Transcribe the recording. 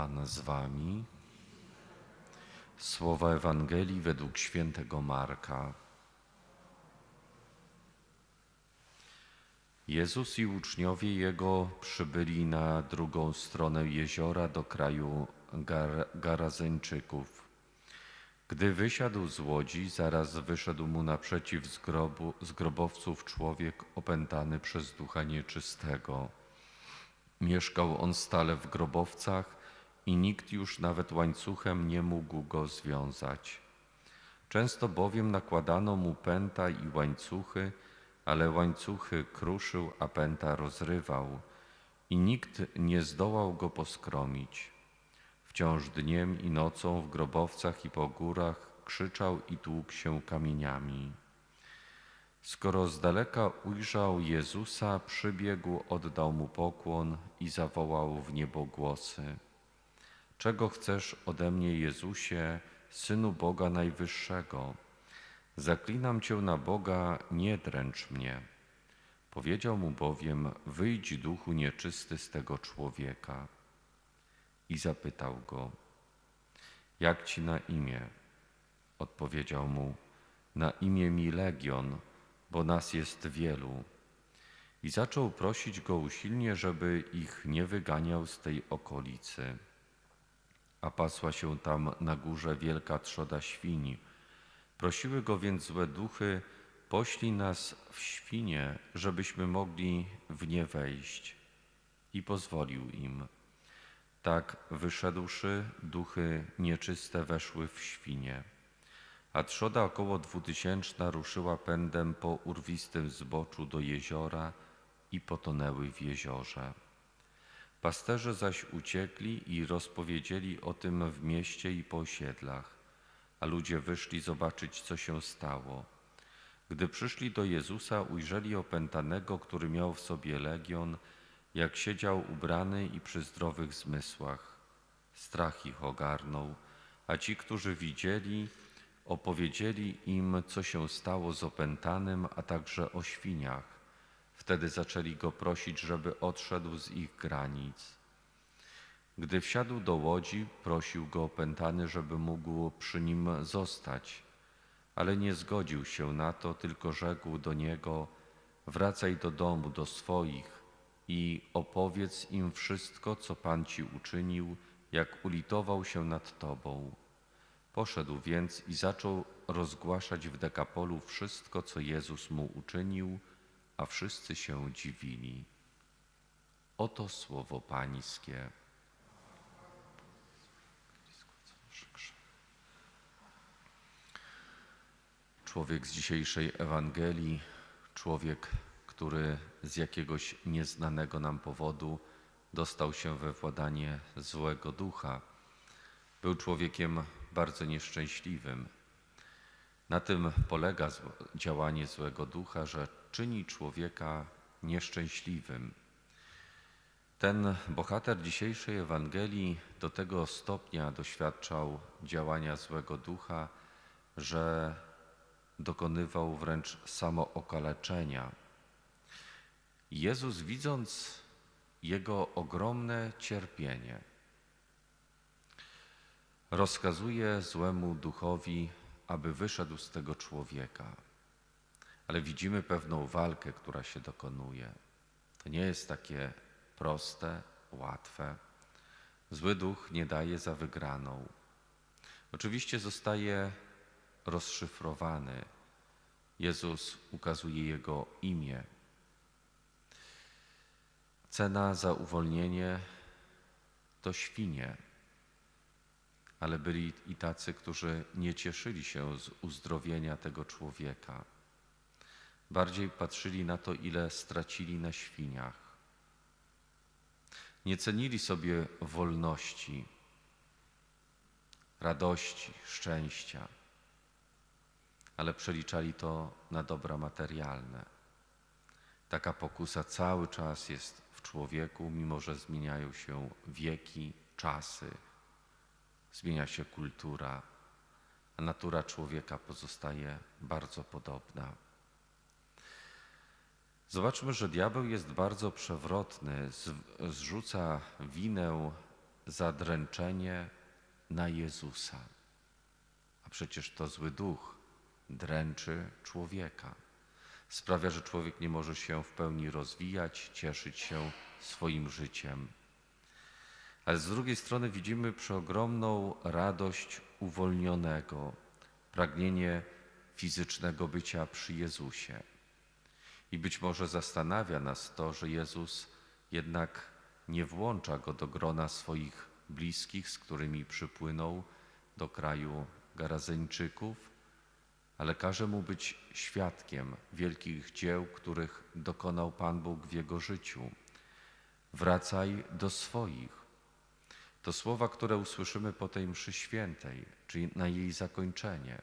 Pan z wami. Słowa Ewangelii według świętego Marka. Jezus i uczniowie Jego przybyli na drugą stronę jeziora do kraju Gar Garazeńczyków. Gdy wysiadł z łodzi, zaraz wyszedł mu naprzeciw z, grobu, z grobowców człowiek opętany przez ducha nieczystego. Mieszkał on stale w grobowcach i nikt już nawet łańcuchem nie mógł go związać. Często bowiem nakładano mu pęta i łańcuchy, ale łańcuchy kruszył, a pęta rozrywał i nikt nie zdołał go poskromić. Wciąż dniem i nocą w grobowcach i po górach krzyczał i tłukł się kamieniami. Skoro z daleka ujrzał Jezusa, przybiegł, oddał mu pokłon i zawołał w niebogłosy. Czego chcesz ode mnie, Jezusie, Synu Boga Najwyższego? Zaklinam Cię na Boga, nie dręcz mnie. Powiedział mu bowiem, wyjdź duchu nieczysty z tego człowieka. I zapytał go, jak Ci na imię? Odpowiedział mu, na imię mi Legion, bo nas jest wielu. I zaczął prosić go usilnie, żeby ich nie wyganiał z tej okolicy. A pasła się tam na górze wielka trzoda świni. Prosiły go więc złe duchy, poślij nas w świnie, żebyśmy mogli w nie wejść. I pozwolił im. Tak wyszedłszy, duchy nieczyste weszły w świnie a trzoda około dwutysięczna ruszyła pędem po urwistym zboczu do jeziora i potonęły w jeziorze. Pasterze zaś uciekli i rozpowiedzieli o tym w mieście i po osiedlach, a ludzie wyszli zobaczyć, co się stało. Gdy przyszli do Jezusa, ujrzeli opętanego, który miał w sobie legion, jak siedział ubrany i przy zdrowych zmysłach. Strach ich ogarnął, a ci, którzy widzieli, opowiedzieli im, co się stało z opętanym, a także o świniach. Wtedy zaczęli go prosić, żeby odszedł z ich granic. Gdy wsiadł do łodzi, prosił go opętany, żeby mógł przy nim zostać, ale nie zgodził się na to, tylko rzekł do niego: Wracaj do domu, do swoich i opowiedz im wszystko, co Pan ci uczynił, jak ulitował się nad tobą. Poszedł więc i zaczął rozgłaszać w Dekapolu wszystko, co Jezus mu uczynił, a wszyscy się dziwili. Oto słowo Pańskie. Człowiek z dzisiejszej Ewangelii, człowiek, który z jakiegoś nieznanego nam powodu dostał się we władanie złego ducha, był człowiekiem bardzo nieszczęśliwym. Na tym polega działanie złego ducha, że czyni człowieka nieszczęśliwym. Ten bohater dzisiejszej Ewangelii do tego stopnia doświadczał działania złego ducha, że dokonywał wręcz samookaleczenia. Jezus, widząc jego ogromne cierpienie, rozkazuje złemu duchowi, aby wyszedł z tego człowieka. Ale widzimy pewną walkę, która się dokonuje. To nie jest takie proste, łatwe. Zły duch nie daje za wygraną. Oczywiście zostaje rozszyfrowany. Jezus ukazuje jego imię. Cena za uwolnienie to świnie ale byli i tacy, którzy nie cieszyli się z uzdrowienia tego człowieka. Bardziej patrzyli na to, ile stracili na świniach. Nie cenili sobie wolności, radości, szczęścia, ale przeliczali to na dobra materialne. Taka pokusa cały czas jest w człowieku, mimo że zmieniają się wieki, czasy, zmienia się kultura, a natura człowieka pozostaje bardzo podobna. Zobaczmy, że diabeł jest bardzo przewrotny, zrzuca winę zadręczenie na Jezusa. A przecież to zły duch dręczy człowieka. Sprawia, że człowiek nie może się w pełni rozwijać, cieszyć się swoim życiem. Ale z drugiej strony widzimy przeogromną radość uwolnionego, pragnienie fizycznego bycia przy Jezusie. I być może zastanawia nas to, że Jezus jednak nie włącza go do grona swoich bliskich, z którymi przypłynął do kraju Garazeńczyków, ale każe mu być świadkiem wielkich dzieł, których dokonał Pan Bóg w jego życiu. Wracaj do swoich. To słowa, które usłyszymy po tej mszy świętej, czyli na jej zakończenie.